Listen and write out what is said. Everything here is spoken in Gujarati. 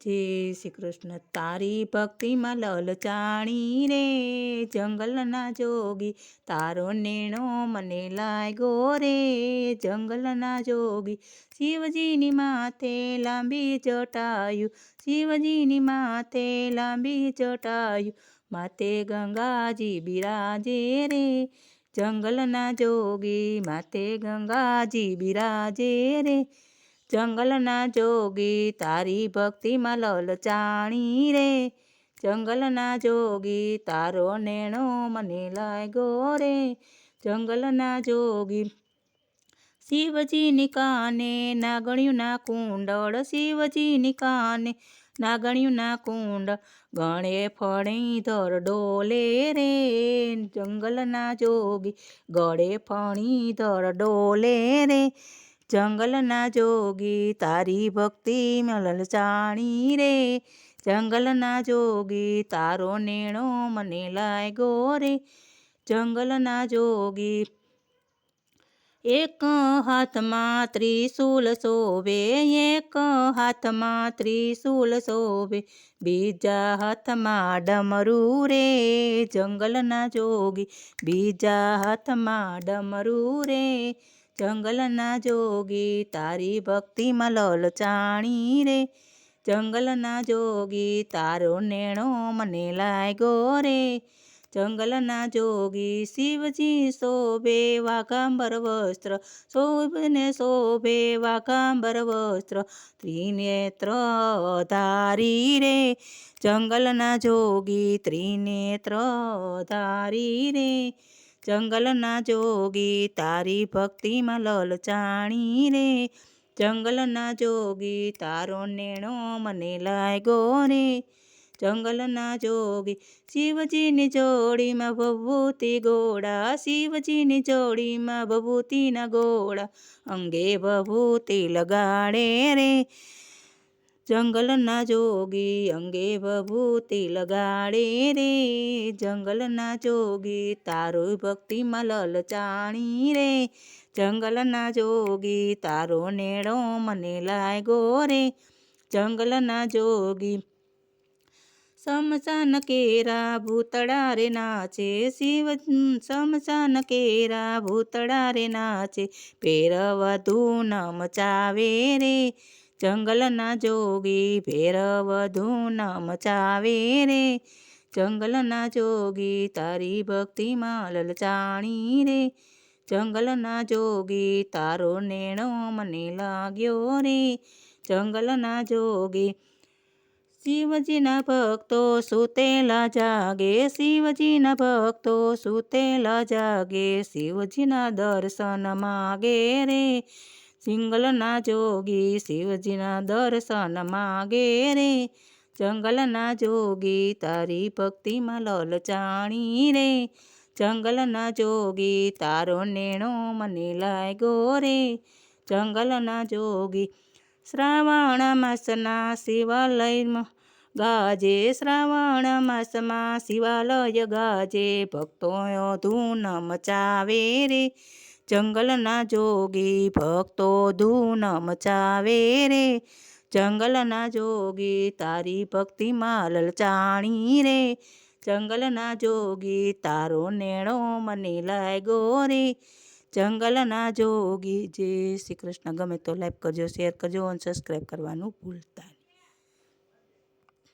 જય શ્રી કૃષ્ણ. તારી ભક્તિમાં લલચાણી રે જંગલના જોગી, તારો નેણો મને લાગ્યો રે. જંગલના જોગી, શિવજીની માથે લાંબી જટાયું શિવજીની માથે લાંબી જટાયું માતે ગંગાજી બિરાજે રે. જંગલના જોગી માતે ગંગાજી બિરાજે રે. જંગલના જોગી તારી ભક્તિમાં લલચાણી રે. જંગલના જોગી તારો નેણો મને લાગ્યો રે. જંગલના જોગી શિવજીની કાને, નાગણ્યુંના કુંડળ, શિવજીની કાને, નાગણ્યુંના કુંડ, ગણે ફણી ધર ડોલે રે. જંગલના જોગી ગળે ફણી ધર ડોલે રે. જંગલના જોગી, તારી ભક્તિ લલચાણી રે. જંગલના જોગી, તારો નેણો મને લાગ્યો રે. જંગલના જોગી, એક હાથમાં ત્રિશુલ શોભે, એક હાથમાં ત્રિશુલ શોભે. બીજા હાથમાં ડમરું રે. જંગલના જોગી, બીજા હાથમાં ડમરું રે. જંગલના જોગી, તારી ભક્તિમાં લલચાણી રે. જંગલના જોગી, તારો નેણો મને લાગ્યો રે. જંગલના જોગી, શિવજી શોભે વાઘાંબર વસ્ત્ર, શોભને શોભે વાઘાંબર વસ્ત્ર, ત્રિનેત્ર ધારી રે. જંગલના જોગી, ત્રિનેત્ર ધારી રે. જંગલના જોગી, તારી ભક્તિમાં લલચાણી રે. જંગલના જોગી, તારો નેણો મને લાગ્યો રે. જંગલના જોગી, શિવજીની જોડીમાં ભભૂતિ ગોળા. શિવજીની જોડીમાં ભભૂતિના ગોળા અંગે ભભૂતિ લગાડે રે. જંગલના જોગી, અંગે ભભૂતિ લગાડે રે. જંગલના જોગી, તારો ભક્તિમાં લલચાણી રે. જંગલના જોગી, તારો નેડો મને લાગ્યો રે. જંગલના જોગી સમસાન કેરા ભૂતળા રે નાચે. શિવ સમસાન કેરા ભૂતળા રે નાચે. પેર વધુ ન મચાવે રે. જંગલના જોગી ભેર વધુ મચાવે રે. જંગલના જોગી તારી ભક્તિમાં લલચાણી રે. જંગલના જોગી તારો નેણો મને લાગ્યો રે. જંગલના જોગી શિવજીના ભક્તો સુતેલા જાગે, શિવજીના ભક્તો સુતેલા જાગે, શિવજીના દર્શન માગે રે. સિંગલના જોગી શિવજીના દર્શન માગે રે. જંગલના જોગી તારી ભક્તિમાં લલચાણી રે. જંગલના જોગી તારો નેણો મને લાગ્યો રે. જંગલના જોગી શ્રાવણ માસના શિવાલયમાં ગાજે. શ્રાવણ માસમાં શિવાલય ગાજે. ભક્તો ધૂન મચાવે રે. જંગલના જોગી ભક્તો ધૂન મચાવે રે. જંગલના જોગી તારી ભક્તિમાં લલચાણી રે. જંગલના જોગી તારો નેણો મને લાગ્યો રે. જંગલના જોગી જે શ્રી કૃષ્ણ ગમે તો લાઈક કરજો, શેર કરજો અને સબસ્ક્રાઈબ કરવાનું ભૂલતા